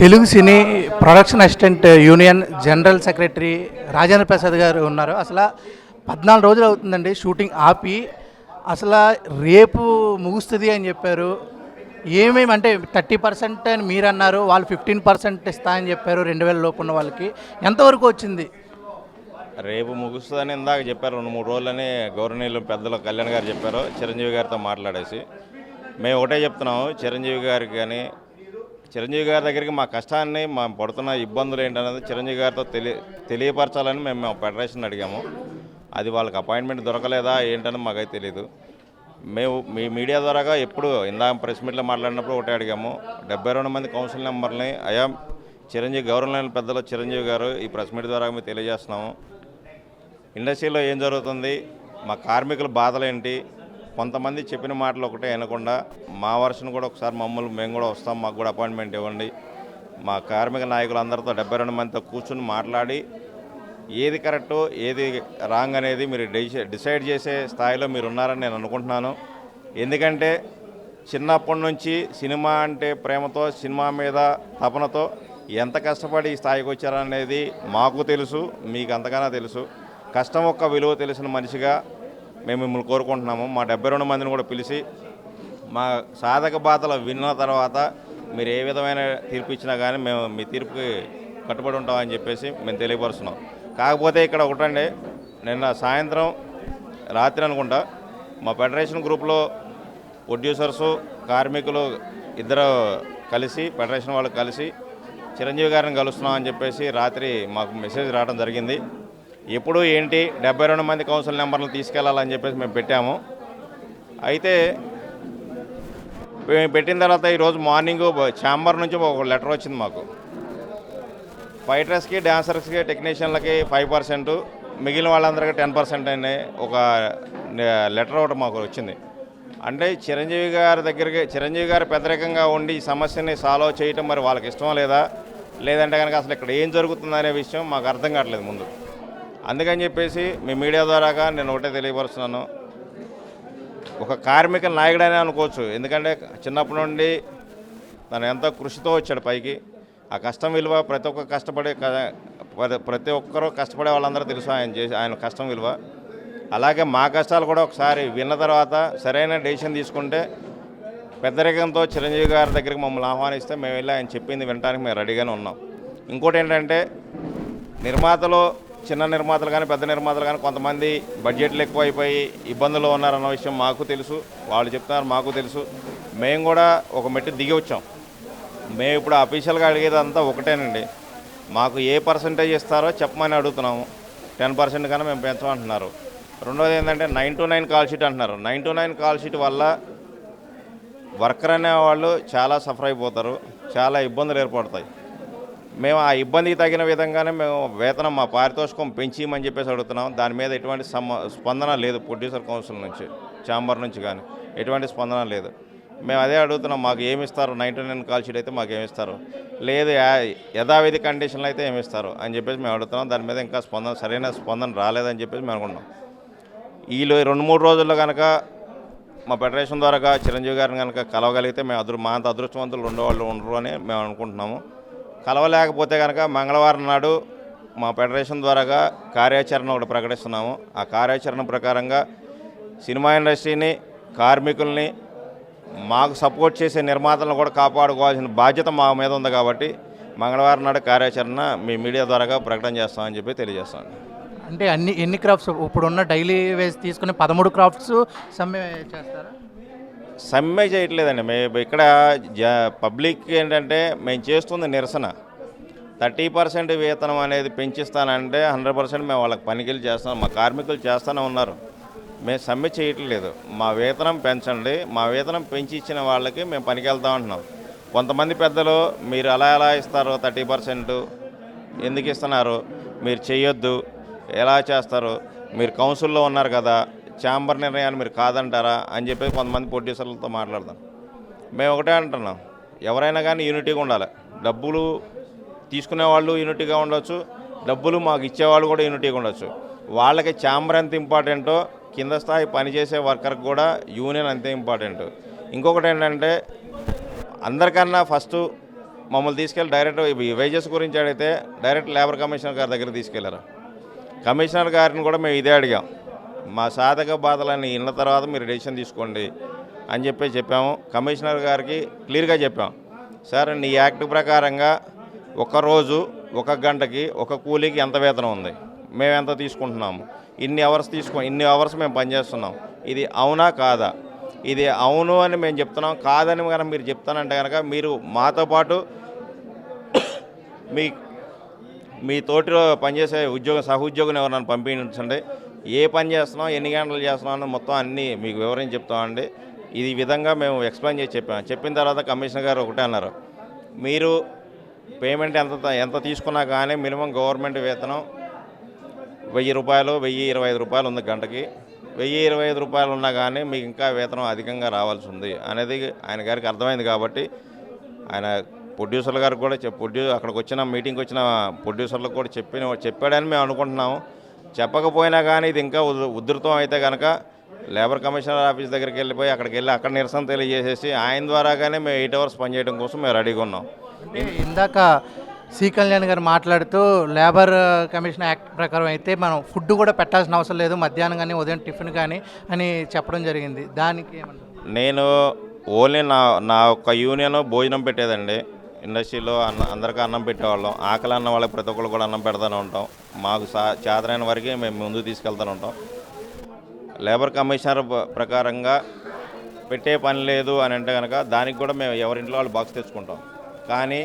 Telugu cine production assistant union general secretary Rajendra Prasad garu ఉన్నారు. అసలు పద్నాలుగు రోజులు అవుతుందండి షూటింగ్ ఆపి అసలు రేపు ముగుస్తుంది అని చెప్పారు. ఏమేమి అంటే థర్టీ పర్సెంట్ అని మీరు అన్నారు వాళ్ళు ఫిఫ్టీన్ పర్సెంట్ ఇస్తా అని చెప్పారు రెండు వేల లోపు ఉన్న వాళ్ళకి. ఎంతవరకు వచ్చింది? రేపు ముగుస్తుందని ఇందాక చెప్పారు రెండు మూడు రోజులని గౌరవనీయులు పెద్దలు కళ్యాణ్ గారు చెప్పారు చిరంజీవి గారితో మాట్లాడేసి. మేము ఒకటే చెప్తున్నాము చిరంజీవి గారికి కానీ చిరంజీవి గారి దగ్గరికి మా కష్టాన్ని మా పడుతున్న ఇబ్బందులు ఏంటనేది చిరంజీవి గారితో తెలియ తెలియపరచాలని మేము మా ఫెడరేషన్ అడిగాము. అది వాళ్ళకి అపాయింట్మెంట్ దొరకలేదా ఏంటని మాకైతే తెలియదు మేము మీ మీడియా ద్వారాగా ఎప్పుడు ఇందాక ప్రెస్ మీట్లో మాట్లాడినప్పుడు ఒకటే అడిగాము. డెబ్బై రెండు మంది కౌన్సిల్ నెంబర్ని అయా చిరంజీవి గౌరవనీయులు పెద్దలు చిరంజీవి గారు ఈ ప్రెస్ మీట్ ద్వారా మేము తెలియజేస్తున్నాము. ఇండస్ట్రీలో ఏం జరుగుతుంది? మా కార్మికుల బాధలు ఏంటి కొంతమంది చెప్పిన మాటలు ఒకటే వినకుండా మా వర్షన్ కూడా ఒకసారి మమ్మల్ని మేము కూడా వస్తాం మాకు కూడా అపాయింట్మెంట్ ఇవ్వండి. మా కార్మిక నాయకులందరితో డెబ్బై రెండు మందితో కూర్చుని మాట్లాడి ఏది కరెక్టు ఏది రాంగ్ అనేది మీరు డిసైడ్ చేసే స్థాయిలో మీరు ఉన్నారని నేను అనుకుంటున్నాను. ఎందుకంటే చిన్నప్పటి నుంచి సినిమా అంటే ప్రేమతో సినిమా మీద తపనతో ఎంత కష్టపడి ఈ స్థాయికి వచ్చారనేది మాకు తెలుసు మీకు అంతగానో తెలుసు. కష్టం యొక్క విలువ తెలిసిన మనిషిగా మేము మిమ్మల్ని కోరుకుంటున్నాము. మా డెబ్బై రెండు మందిని కూడా పిలిచి మా సాధక బాధలు విన్న తర్వాత మీరు ఏ విధమైన తీర్పు ఇచ్చినా కానీ మేము మీ తీర్పుకి కట్టుబడి ఉంటామని చెప్పేసి మేము తెలియపరుస్తున్నాం. కాకపోతే ఇక్కడ ఒకటండి నిన్న సాయంత్రం రాత్రి అనుకుంటా మా ఫెడరేషన్ గ్రూప్లో ప్రొడ్యూసర్సు కార్మికులు ఇద్దరు కలిసి ఫెడరేషన్ వాళ్ళు కలిసి చిరంజీవి గారిని కలుస్తున్నాం అని చెప్పేసి రాత్రి మాకు మెసేజ్ రావడం జరిగింది. ఎప్పుడు ఏంటి? డెబ్బై రెండు మంది కౌన్సిల్ నెంబర్లు తీసుకెళ్ళాలని చెప్పేసి మేము పెట్టాము. అయితే మేము పెట్టిన తర్వాత ఈరోజు మార్నింగ్ ఛాంబర్ నుంచి ఒక లెటర్ వచ్చింది మాకు. ఫైటర్స్కి డాన్సర్స్కి టెక్నీషియన్లకి ఫైవ్ పర్సెంట్ మిగిలిన వాళ్ళందరికీ టెన్ పర్సెంట్ అనే ఒక లెటర్ ఒకటి మాకు వచ్చింది. అంటే చిరంజీవి గారి దగ్గరికి చిరంజీవి గారు పెద్దరికంగా ఉండి ఈ సమస్యని సాల్వ్ చేయటం మరి వాళ్ళకి ఇష్టం లేదా? లేదంటే కనుక అసలు ఇక్కడ ఏం జరుగుతుందనే విషయం మాకు అర్థం కావట్లేదు ముందు. అందుకని చెప్పేసి మీ మీడియా ద్వారాగా నేను ఒకటే తెలియపరుస్తున్నాను. ఒక కార్మిక నాయకుడనే అనుకోవచ్చు. ఎందుకంటే చిన్నప్పటి నుండి తను ఎంతో కృషితో వచ్చాడు పైకి. ఆ కష్టం విలువ ప్రతి ఒక్క కష్టపడే ప్రతి ఒక్కరూ కష్టపడే వాళ్ళందరూ తెలుసు ఆయన చేసి ఆయన కష్టం విలువ. అలాగే మా కష్టాలు కూడా ఒకసారి విన్న తర్వాత సరైన డెసిషన్ తీసుకుంటే పెద్దరికంతో చిరంజీవి గారి దగ్గరికి మమ్మల్ని ఆహ్వానిస్తే మేము వెళ్ళి ఆయన చెప్పింది వినడానికి మేము రెడీగానే ఉన్నాం. ఇంకోటి ఏంటంటే నిర్మాతలు చిన్న నిర్మాతలు కానీ పెద్ద నిర్మాతలు కానీ కొంతమంది బడ్జెట్లు ఎక్కువ అయిపోయి ఇబ్బందులు ఉన్నారన్న విషయం మాకు తెలుసు. వాళ్ళు చెప్తున్నారు మాకు తెలుసు. మేము కూడా ఒక మెట్టు దిగి వచ్చాం. మేము ఇప్పుడు అఫీషియల్గా అడిగేది అంతా ఒకటేనండి. మాకు ఏ పర్సంటేజ్ ఇస్తారో చెప్పమని అడుగుతున్నాము. టెన్ పర్సెంట్ కన్నా మేము పెంచమంటున్నారు రెండోది ఏంటంటే nine to nine call sheet అంటున్నారు. Nine to nine call sheet వల్ల వర్కర్ అనే వాళ్ళు చాలా సఫర్ అయిపోతారు. చాలా ఇబ్బందులు ఏర్పడతాయి. మేము ఆ ఇబ్బందికి తగిన విధంగానే మేము వేతనం మా పారితోషికం పెంచిమని చెప్పేసి అడుగుతున్నాం. దాని మీద ఎటువంటి సమ స్పందన లేదు ప్రొడ్యూసర్ కౌన్సిల్ నుంచి ఛాంబర్ నుంచి కానీ. ఎటువంటి స్పందన లేదు. మేము అదే అడుగుతున్నాం మాకు ఏమి ఇస్తారు నైన్ నైన్ కాల్ షీట్ అయితే మాకు ఏమిస్తారు? లేదు యథావిధి కండిషన్లు అయితే ఏమిస్తారు? అని చెప్పేసి మేము అడుగుతున్నాం. దాని మీద ఇంకా స్పందన సరైన స్పందన రాలేదని చెప్పేసి మేము అనుకున్నాం వీళ్ళు రెండు మూడు రోజుల్లో కనుక మా ఫెడరేషన్ ద్వారా చిరంజీవి గారిని కనుక కలవగలిగితే మేము అదృ మా అంత అదృష్టవంతులు వాళ్ళు ఉండరు అని మేము అనుకుంటున్నాము. కలవలేకపోతే కనుక మంగళవారం నాడు మా ఫెడరేషన్ ద్వారాగా కార్యాచరణ ఒకటి ప్రకటిస్తున్నాము. ఆ కార్యాచరణ ప్రకారంగా సినిమా ఇండస్ట్రీని కార్మికుల్ని మాకు సపోర్ట్ చేసే నిర్మాతలను కూడా కాపాడుకోవాల్సిన బాధ్యత మా మీద ఉంది కాబట్టి మంగళవారం నాడు కార్యాచరణ మీ మీడియా ద్వారాగా ప్రకటన చేస్తామని చెప్పి తెలియజేస్తాను అంటే అన్ని ఎన్ని క్రాఫ్ట్స్? ఇప్పుడున్న డైలీ వేస్ తీసుకుని పదమూడు క్రాఫ్ట్స్ సమ్మె చేస్తారా? సమ్మె చేయట్లేదండి. మేము ఇక్కడ జ పబ్లిక్ ఏంటంటే మేము చేస్తుంది నిరసన. థర్టీ పర్సెంట్ వేతనం అనేది పెంచిస్తానంటే హండ్రెడ్ పర్సెంట్ మేము వాళ్ళకి పనికిలు చేస్తాం మా కార్మికులు చేస్తూనే ఉన్నారు. మేము సమ్మె చేయట్లేదు. మా వేతనం పెంచండి. మా వేతనం పెంచి ఇచ్చిన వాళ్ళకి మేము పనికి వెళ్తాం అంటున్నాం కొంతమంది పెద్దలు మీరు అలా ఎలా ఇస్తారు థర్టీ పర్సెంట్? ఎందుకు ఇస్తున్నారు? మీరు చేయొద్దు ఎలా చేస్తారు? మీరు కౌన్సిల్లో ఉన్నారు కదా. ఛాంబర్ నిర్ణయాన్ని మీరు కాదంటారా అని చెప్పి కొంతమంది ప్రొడ్యూసర్లతో మాట్లాడతాం మేము ఒకటే అంటున్నాం. ఎవరైనా కానీ యూనిటీగా ఉండాలి. డబ్బులు తీసుకునే వాళ్ళు యూనిటీగా ఉండొచ్చు. డబ్బులు మాకు ఇచ్చేవాళ్ళు కూడా యూనిటీగా ఉండొచ్చు. వాళ్ళకి ఛాంబర్ ఎంత ఇంపార్టెంటో కింద స్థాయి పనిచేసే వర్కర్కి కూడా యూనియన్ అంతే ఇంపార్టెంట్. ఇంకొకటి ఏంటంటే అందరికన్నా ఫస్ట్ మమ్మల్ని తీసుకెళ్ళి డైరెక్ట్ వేజెస్ గురించి అడిగితే డైరెక్ట్ లేబర్ కమిషనర్ గారి దగ్గర తీసుకెళ్ళారు. కమిషనర్ గారిని కూడా మేము ఇదే అడిగాం. మా సాధక బాధలన్నీ ఇన్న తర్వాత మీరు డెసిషన్ తీసుకోండి అని చెప్పి చెప్పాము. కమిషనర్ గారికి క్లియర్గా చెప్పాం. సార్ నీ యాక్ట్ ప్రకారంగా ఒక రోజు ఒక గంటకి ఒక కూలీకి ఎంత వేతనం ఉంది? మేము ఎంత తీసుకుంటున్నాము? ఇన్ని అవర్స్ తీసుకో ఇన్ని అవర్స్ మేము పనిచేస్తున్నాం ఇది అవునా కాదా? ఇది అవును అని మేము చెప్తున్నాం. కాదని కనుక మీరు చెప్తానంటే కనుక మీరు మాతో పాటు మీ మీ తోటిలో పనిచేసే ఉద్యోగం సహోద్యోగం ఎవరైనా పంపించండి. ఏ పని చేస్తున్నాం ఎన్ని గంటలు చేస్తున్నాం అని మొత్తం అన్నీ మీకు వివరించి చెప్తామండి. ఇది ఈ విధంగా మేము ఎక్స్ప్లెయిన్ చేసి చెప్పాము చెప్పిన తర్వాత కమిషనర్ గారు ఒకటే అన్నారు. మీరు పేమెంట్ ఎంత ఎంత తీసుకున్నా కానీ మినిమం గవర్నమెంట్ వేతనం వెయ్యి రూపాయలు వెయ్యి ఇరవై ఐదు రూపాయలు ఉంది గంటకి. వెయ్యి ఇరవై ఐదు రూపాయలు ఉన్నా కానీ మీకు ఇంకా వేతనం అధికంగా రావాల్సి ఉంది అనేది ఆయన గారికి అర్థమైంది కాబట్టి ఆయన ప్రొడ్యూసర్ గారికి కూడా చెప్ ప్రొడ్యూ అక్కడికి వచ్చిన మీటింగ్కి వచ్చిన ప్రొడ్యూసర్లకు కూడా చెప్పిన చెప్పాడని మేము అనుకుంటున్నాము. చెప్పకపోయినా కానీ ఇది ఇంకా ఉధ్- ఉధృతం అయితే కనుక లేబర్ కమిషనర్ ఆఫీస్ దగ్గరికి వెళ్ళిపోయి అక్కడికి వెళ్ళి అక్కడ నిరసన తెలియజేసేసి ఆయన ద్వారాగానే మేము ఎయిట్ అవర్స్ పనిచేయడం కోసం మేము రెడీగా ఉన్నాం. ఇందాక సి కళ్యాణ్ గారు మాట్లాడుతూ లేబర్ కమిషన్ యాక్ట్ ప్రకారం అయితే మనం ఫుడ్ కూడా పెట్టాల్సిన అవసరం లేదు మధ్యాహ్నం కానీ ఉదయం టిఫిన్ కానీ అని చెప్పడం జరిగింది. దానికి నేను ఓన్లీ నా నా ఒక్క యూనియన్ భోజనం పెట్టేదండి. ఇండస్ట్రీలో అన్న అందరికీ అన్నం పెట్టేవాళ్ళం. ఆకలి అన్న వాళ్ళకి ప్రతి ఒక్కరు కూడా అన్నం పెడతానే ఉంటాం. మాకు సా చేతనైన వరకే మేము ముందుకు తీసుకెళ్తూ ఉంటాం. లేబర్ కమిషనర్ ప్రకారంగా పెట్టే పని లేదు అని అంటే కనుక దానికి కూడా మేము ఎవరింట్లో వాళ్ళు బాక్స్ తెచ్చుకుంటాం. కానీ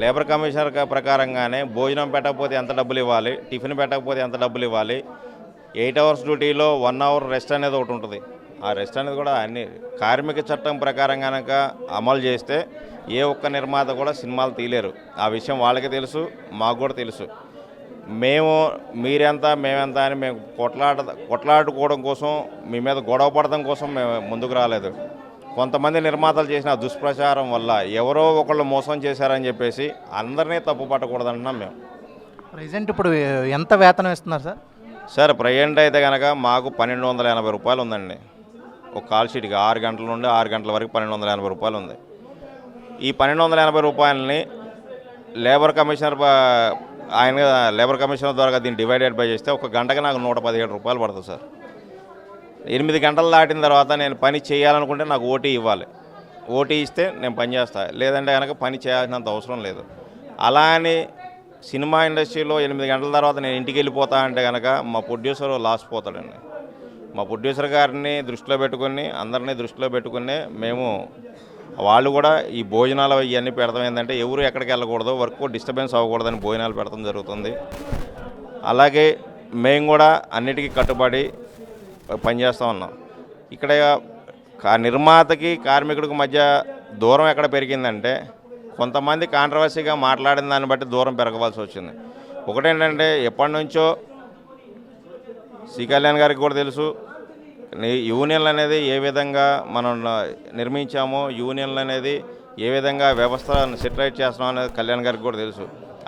లేబర్ కమిషనర్ ప్రకారంగానే భోజనం పెట్టకపోతే ఎంత డబ్బులు ఇవ్వాలి టిఫిన్ పెట్టకపోతే ఎంత డబ్బులు ఇవ్వాలి ఎయిట్ అవర్స్ డ్యూటీలో వన్ అవర్ రెస్ట్ అనేది ఒకటి ఉంటుంది. ఆ రెస్ట్ అనేది కూడా అన్ని కార్మిక చట్టం ప్రకారం కనుక అమలు చేస్తే ఏ ఒక్క నిర్మాత కూడా సినిమాలు తీయలేరు. ఆ విషయం వాళ్ళకి తెలుసు మాకు కూడా తెలుసు. మేము మీరెంత మేమెంత అని మేము కొట్లాట కొట్లాడుకోవడం కోసం మీ మీద గొడవ పడడం కోసం మేము ముందుకు రాలేదు. కొంతమంది నిర్మాతలు చేసిన దుష్ప్రచారం వల్ల ఎవరో ఒకళ్ళు మోసం చేశారని చెప్పేసి అందరినీ తప్పు పట్టకూడదంటున్నాం మేము. ప్రజెంట్ ఇప్పుడు ఎంత వేతనం ఇస్తున్నారు సార్? సార్ ప్రజెంట్ అయితే కనుక మాకు పన్నెండు వందల ఎనభై రూపాయలు ఉందండి. ఒక కాల్ షీట్కి ఆరు గంటల నుండి ఆరు గంటల వరకు పన్నెండు వందల ఎనభై రూపాయలు ఉంది. ఈ పన్నెండు వందల ఎనభై రూపాయలని లేబర్ కమిషనర్ ఆయన లేబర్ కమిషనర్ ద్వారా దీన్ని డివైడెడ్ బై చేస్తే ఒక గంటకి నాకు నూట పదిహేడు రూపాయలు పడుతుంది సార్. ఎనిమిది గంటలు దాటిన తర్వాత నేను పని చేయాలనుకుంటే నాకు ఓటీ ఇవ్వాలి. ఓటీ ఇస్తే నేను పని చేస్తా. లేదంటే కనుక పని చేయాల్సినంత అవసరం లేదు. అలా అని సినిమా ఇండస్ట్రీలో ఎనిమిది గంటల తర్వాత నేను ఇంటికి వెళ్ళిపోతా అంటే కనుక మా ప్రొడ్యూసర్ లాస్ పోతాడండి. మా ప్రొడ్యూసర్ గారిని దృష్టిలో పెట్టుకుని అందరినీ దృష్టిలో పెట్టుకుని మేము వాళ్ళు కూడా ఈ భోజనాలు ఇవన్నీ పెడతాం ఏంటంటే ఎవరు ఎక్కడికి వెళ్ళకూడదు వర్క్ డిస్టర్బెన్స్ అవ్వకూడదని భోజనాలు పెడతాం జరుగుతుంది. అలాగే మేము కూడా అన్నిటికీ కట్టుబడి పనిచేస్తూ ఉన్నాం. ఇక్కడ కా నిర్మాతకి కార్మికుడికి మధ్య దూరం ఎక్కడ పెరిగిందంటే కొంతమంది కాంట్రవర్సీగా మాట్లాడిన దాన్ని బట్టి దూరం పెరగవలసి వచ్చింది. ఒకటేంటంటే ఎప్పటి నుంచో సి కళ్యాణ్ గారికి కూడా తెలుసు యూనియన్లు అనేది ఏ విధంగా మనం నిర్మించామో యూనియన్లు అనేది ఏ విధంగా వ్యవస్థ సెటిలైట్ చేస్తున్నాం అనేది కళ్యాణ్ గారికి కూడా తెలుసు.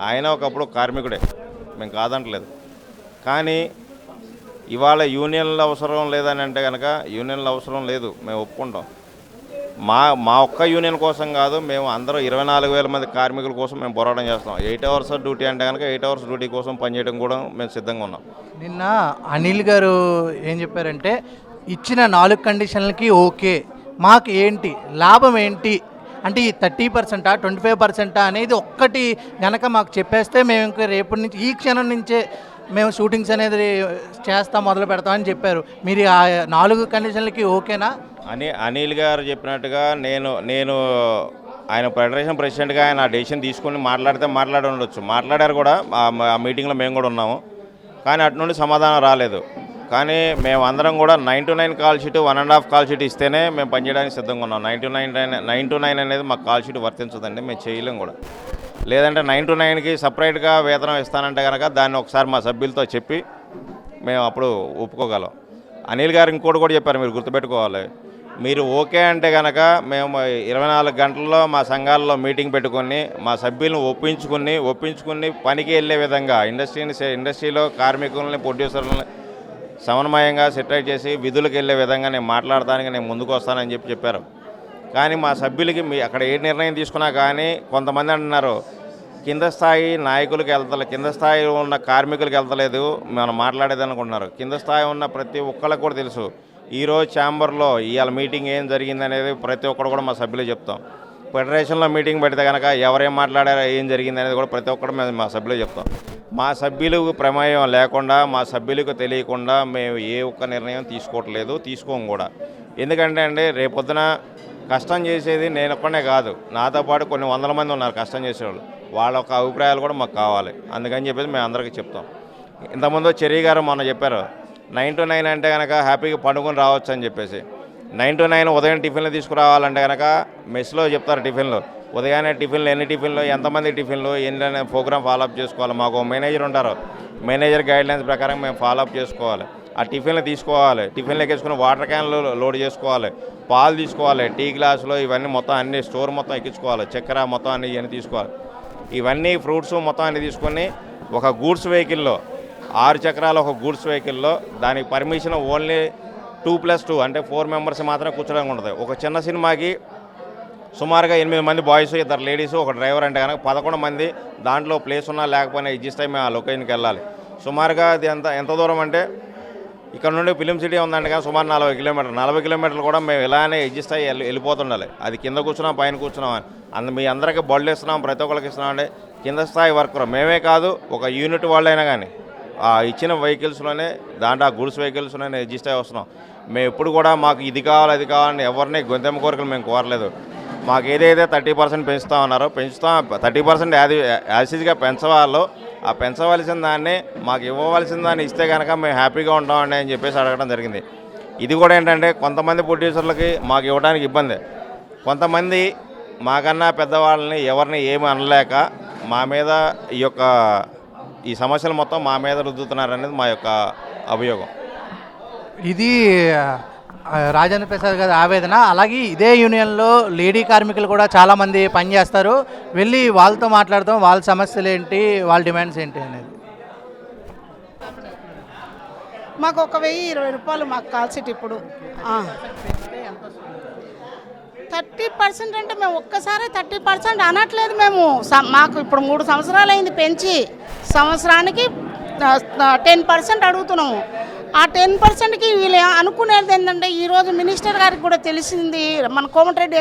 ఆయన ఒకప్పుడు కార్మికుడే. మేము కాదంటలేదు. కానీ ఇవాళ యూనియన్ల అవసరం లేదని అంటే కనుక యూనియన్ల అవసరం లేదు. మేము ఒప్పుకుంటాం. మా మా ఒక్క యూనియన్ కోసం కాదు మేము అందరూ ఇరవై నాలుగు వేల మంది కార్మికుల కోసం మేము పోరాటం చేస్తాం ఎయిట్ అవర్స్ డ్యూటీ అంటే కనుక ఎయిట్ అవర్స్ డ్యూటీ కోసం పనిచేయడం కూడా మేము సిద్ధంగా ఉన్నాం. నిన్న అనిల్ గారు ఏం చెప్పారంటే ఇచ్చిన నాలుగు కండిషన్లకి ఓకే. మాకు ఏంటి? లాభం ఏంటి? అంటే ఈ థర్టీ పర్సెంటా ట్వంటీ ఫైవ్ పర్సెంటా అనేది ఒక్కటి గనక మాకు చెప్పేస్తే మేము ఇంకా రేపటి నుంచి ఈ క్షణం నుంచే మేము షూటింగ్స్ అనేది చేస్తాం మొదలు పెడతామని చెప్పారు. మీరు ఆ నాలుగు కండిషన్లకి ఓకేనా? అని అనిల్ గారు చెప్పినట్టుగా నేను నేను ఆయన ఫెడరేషన్ ప్రెసిడెంట్గా ఆయన డెసిషన్ తీసుకుని మాట్లాడితే మాట్లాడి ఉండొచ్చు. మాట్లాడారు కూడా ఆ ఆ మీటింగ్లో మేము కూడా ఉన్నాము. కానీ అటు నుండి సమాధానం రాలేదు. కానీ మేము అందరం కూడా nine to nine call sheet one and half call sheet ఇస్తేనే మేము పనిచేయడానికి సిద్ధంగా ఉన్నాం. Nine to nine nine to nine అనేది మాకు కాల్ షీట్ వర్తించదండి మేము చేయలేం కూడా. లేదంటే నైన్ టు నైన్కి సపరేట్గా వేతనం ఇస్తానంటే కనుక దాన్ని ఒకసారి మా సభ్యులతో చెప్పి మేము అప్పుడు ఒప్పుకోగలం. అనిల్ గారు ఇంకోటి కూడా చెప్పారు మీరు గుర్తుపెట్టుకోవాలి. మీరు ఓకే అంటే కనుక మేము ఇరవై నాలుగు గంటల్లో మా సంఘాల్లో మీటింగ్ పెట్టుకొని మా సభ్యులను ఒప్పించుకుని ఒప్పించుకుని పనికి వెళ్ళే విధంగా ఇండస్ట్రీని ఇండస్ట్రీలో కార్మికులని ప్రొడ్యూసర్లని సమన్వయంగా సెటిలైట్ చేసి విధులకు వెళ్ళే విధంగా నేను మాట్లాడడానికి నేను ముందుకు వస్తానని చెప్పి చెప్పారు. కానీ మా సభ్యులకి మీ అక్కడ ఏ నిర్ణయం తీసుకున్నా కానీ కొంతమంది అంటున్నారు కింద స్థాయి నాయకులకు వెళ్తలేదు కింద స్థాయి ఉన్న కార్మికులకు వెళ్తలేదు మనం మాట్లాడేది అనుకుంటున్నారు. కింద స్థాయి ఉన్న ప్రతి ఒక్కళ్ళకు కూడా తెలుసు ఈరోజు ఛాంబర్లో ఇవాళ మీటింగ్ ఏం జరిగిందనేది ప్రతి ఒక్కరు కూడా మా సభ్యులు చెప్తాం. ఫెడరేషన్లో మీటింగ్ పెడితే కనుక ఎవరేం మాట్లాడారో ఏం జరిగింది అనేది కూడా ప్రతి ఒక్కరు మేము మా సభ్యులు చెప్తాం. మా సభ్యులకు ప్రమేయం లేకుండా మా సభ్యులకు తెలియకుండా మేము ఏ ఒక్క నిర్ణయం తీసుకోవట్లేదు తీసుకోము కూడా. ఎందుకంటే అండి రేపొద్దున కష్టం చేసేది నేను ఒక్కనే కాదు. నాతో పాటు కొన్ని వందల మంది ఉన్నారు కష్టం చేసేవాళ్ళు. వాళ్ళ యొక్క అభిప్రాయాలు కూడా మాకు కావాలి. అందుకని చెప్పేసి మేము అందరికీ చెప్తాం. ఇంతకుముందు చెరీ గారు మొన్న చెప్పారు నైన్ టు నైన్ అంటే కనుక హ్యాపీగా పండుకొని రావచ్చు అని చెప్పేసి. నైన్ టు నైన్ ఉదయం టిఫిన్లు తీసుకురావాలంటే కనుక మెస్లో చెప్తారు టిఫిన్లు. ఉదయాన్నే టిఫిన్లు ఎన్ని టిఫిన్లు ఎంతమంది టిఫిన్లు ఎన్ని ప్రోగ్రామ్ ఫాలోఅప్ చేసుకోవాలి. మాకు మేనేజర్ ఉంటారు. మేనేజర్ గైడ్లైన్స్ ప్రకారం మేము ఫాలోఅప్ చేసుకోవాలి. ఆ టిఫిన్లు తీసుకోవాలి. టిఫిన్లు ఎక్కించుకుని వాటర్ క్యాన్లు లోడ్ చేసుకోవాలి. పాలు తీసుకోవాలి. టీ గ్లాసులు ఇవన్నీ మొత్తం అన్ని స్టోర్ మొత్తం ఎక్కించుకోవాలి. చక్కెర మొత్తం అన్ని ఇవన్నీ తీసుకోవాలి. ఇవన్నీ ఫ్రూట్స్ మొత్తం అన్ని తీసుకొని ఒక గూడ్స్ వెహికల్లో ఆరు చక్రాల ఒక గూడ్స్ వెహికల్లో దానికి permission only two plus two అంటే ఫోర్ మెంబర్స్ మాత్రమే కూర్చోడానికి ఉంటుంది. ఒక చిన్న సినిమాకి సుమారుగా ఎనిమిది మంది బాయ్స్ ఇద్దరు లేడీస్ ఒక డ్రైవర్ అంటే కనుక పదకొండు మంది దాంట్లో ప్లేస్ ఉన్నా లేకపోయినా ఇచ్చిస్తే మేము ఆ లొకేషన్కి వెళ్ళాలి. సుమారుగా అది ఎంత ఎంత దూరం అంటే ఇక్కడ నుండి ఫిలిం సిటీ ఉందంటే కానీ సుమారు నలభై కిలోమీటర్లు. నలభై కిలోమీటర్లు కూడా మేము ఇలానే అడ్జస్ట్ అయ్యి వెళ్ళి వెళ్ళిపోతుండాలి. అది కింద కూర్చున్నాం పైన కూర్చున్నాం అని. అందు మీ అందరికీ బళ్ళు ఇస్తున్నాం ప్రతి ఒక్కరికి ఇస్తున్నాం అంటే కింద స్థాయి వర్కర్ మేమే కాదు ఒక యూనిట్ వాళ్ళైనా కానీ. ఆ ఇచ్చిన వెహికల్స్లోనే దాంట్లో ఆ గూడ్స్ వెహికల్స్లోనే రిజిస్టర్ అయ్యి వస్తున్నాం. మేము ఎప్పుడు కూడా మాకు ఇది కావాలి అది కావాలని ఎవరిని గొంతెమ్మ కోరికలు మేము కోరలేదు. మాకు ఏదైతే థర్టీ పర్సెంట్ పెంచుతా ఉన్నారో పెంచుతాం థర్టీ పర్సెంట్ యాది యాసిడ్గా పెంచవాళ్ళు ఆ పెంచవలసిన దాన్ని మాకు ఇవ్వవలసిన దాన్ని ఇస్తే కనుక మేము హ్యాపీగా ఉంటామండి అని చెప్పేసి అడగడం జరిగింది. ఇది కూడా ఏంటంటే కొంతమంది ప్రొడ్యూసర్లకి మాకు ఇవ్వడానికి ఇబ్బంది. కొంతమంది మాకన్నా పెద్దవాళ్ళని ఎవరిని ఏమి అనలేక మా మీద ఈ యొక్క ఈ సమస్యలు మొత్తం మా మీద రుద్దుతున్నారనేది మా యొక్క అభియోగం. ఇది రాజేంద్ర ప్రసాద్ గారి ఆవేదన. అలాగే ఇదే యూనియన్లో లేడీ కార్మికులు కూడా చాలామంది పనిచేస్తారు. వెళ్ళి వాళ్ళతో మాట్లాడతాం వాళ్ళ సమస్యలు ఏంటి వాళ్ళ డిమాండ్స్ ఏంటి అనేది. మాకు ఒక వెయ్యి ఇరవై రూపాయలు మాకు కాల్సిట్ ఇప్పుడు. థర్టీ పర్సెంట్ అంటే మేము ఒక్కసారి థర్టీ పర్సెంట్ అనట్లేదు మేము. మాకు ఇప్పుడు మూడు సంవత్సరాలు అయింది పెంచి. సంవత్సరానికి టెన్ పర్సెంట్ అడుగుతున్నాము. ఆ టెన్ పర్సెంట్కి వీళ్ళు అనుకునేది ఏంటంటే ఈరోజు మినిస్టర్ గారికి కూడా తెలిసింది మన కోమటిరెడ్డి